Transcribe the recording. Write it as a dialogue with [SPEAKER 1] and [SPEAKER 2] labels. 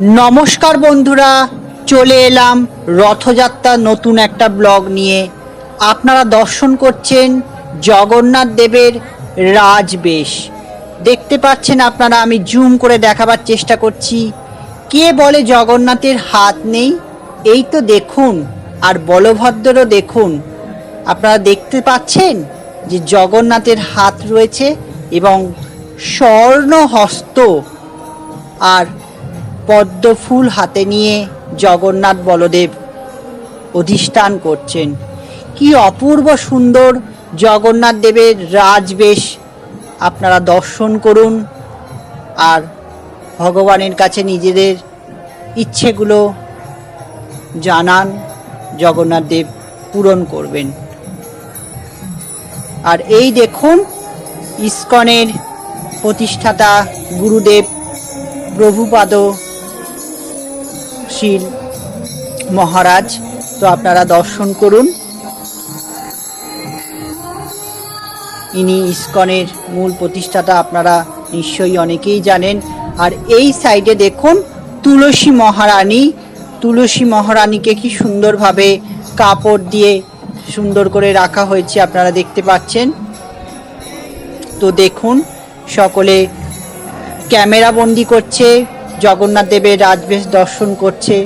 [SPEAKER 1] নমস্কার বন্ধুরা, চলে এলাম রথযাত্রার নতুন একটা ব্লগ নিয়ে। আপনারা দর্শন করছেন জগন্নাথ দেবের রাজবেশ। দেখতে পাচ্ছেন আপনারা, আমি জুম করে দেখাবার চেষ্টা করছি। কে বলে জগন্নাথের হাত নেই? এই তো দেখুন, আর বলভদ্রও দেখুন। আপনারা দেখতে পাচ্ছেন যে জগন্নাথের হাত রয়েছে এবং স্বর্ণ হস্ত আর পদ্ম ফুল হাতে নিয়ে জগন্নাথ বলদেব অধিষ্ঠান করছেন। কি অপূর্ব সুন্দর জগন্নাথ দেবের রাজবেশ। আপনারা দর্শন করুন আর ভগবানের কাছে নিজেদের ইচ্ছেগুলো জানান, জগন্নাথ দেব পূরণ করবেন। আর এই দেখুন ইস্কনের প্রতিষ্ঠাতা গুরুদেব প্রভুপাদ শীল মহারাজ, তো আপনারা দর্শন করুন। ইনি ইস্কনের মূল প্রতিষ্ঠাতা, আপনারা নিশ্চয়ই অনেকেই জানেন। আর এই সাইডে দেখুন, তুলসী মহারানী। তুলসী মহারানীকে কি সুন্দরভাবে কাপড় দিয়ে সুন্দর করে রাখা হয়েছে, আপনারা দেখতে পাচ্ছেন। তো দেখুন, সকলে ক্যামেরা বন্দি করছে। জগন্নাথ দেবের রাজবেশ দর্শন করছে।